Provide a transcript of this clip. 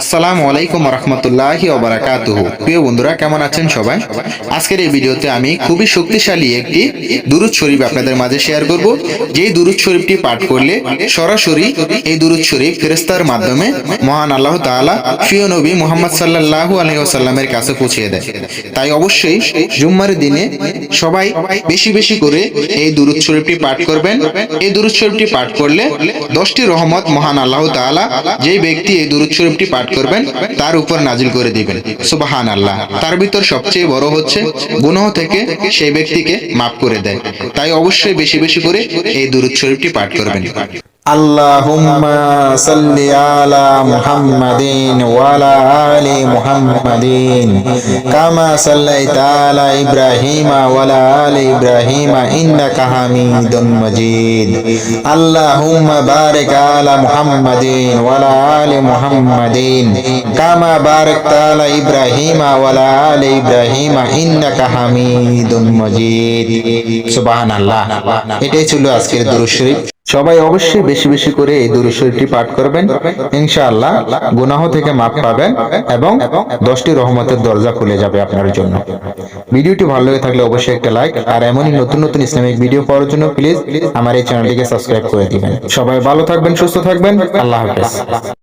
আসসালামু আলাইকুম রহমতুল্লাহি ওবরাকাতুহু। প্রিয় বন্ধুরা, কেমন আছেন সবাই? আজকের এই ভিডিওতে আমি খুবই শক্তিশালী একটি দুরুদ শরীফ আপনাদের মাঝে শেয়ার করব। যেই দুরুদ শরীফটি পাঠ করলে সরাসরি এই দুরুদ শরীফ ফেরেস্তার মাধ্যমে মহান আল্লাহ তাআলা প্রিয় নবী মুহাম্মদ সাল্লাল্লাহু আলাইহি কাছে পৌঁছিয়ে দেয়। তাই অবশ্যই জুম্মার দিনে সবাই বেশি বেশি করে এই দুরুদ শরীফটি পাঠ করবেন। এই দুরুদ শরীফটি পাঠ করলে দশটি রহমত মহান আল্লাহ তাআলা যেই ব্যক্তি এই দুরুদ শরীফটি পাঠ করবেন, তার উপর নাজিল করে দিবেন। সুবাহান আল্লাহ তার ভিতর সবচেয়ে বড় হচ্ছে গুনহ থেকে সেই ব্যক্তিকে মাফ করে দেয়। তাই অবশ্যই বেশি বেশি করে এই দুরুদ শরীফটি পাঠ করবেন। اللهم صل على محمد وعلى آل محمد كما صليت على إبراهيم وعلى آل إبراهيم إنك حميد مجيد اللهم بارك على محمد وعلى آل محمد كما باركت على إبراهيم وعلى آل إبراهيم إنك حميد مجيد سبحان الله এটাই ছিল আজকের দুরূদ শরীফ সবাই অবশ্যই বেশি বেশি করে এই দুরুশরীফটি পাঠ করবেন। ইনশাআল্লাহ গুনাহ থেকে মাফ পাবেন এবং দশটি রহমতের দরজা খুলে যাবে আপনার জন্য। ভিডিওটি ভালো লেগে থাকলে অবশ্যই একটা লাইক আর এমনই নতুন নতুন ইসলামিক ভিডিও পাওয়ার জন্য প্লিজ আমার এই চ্যানেলটিকে সাবস্ক্রাইব করে দিবেন। সবাই ভালো থাকবেন, সুস্থ থাকবেন, আল্লাহ হাফেজ।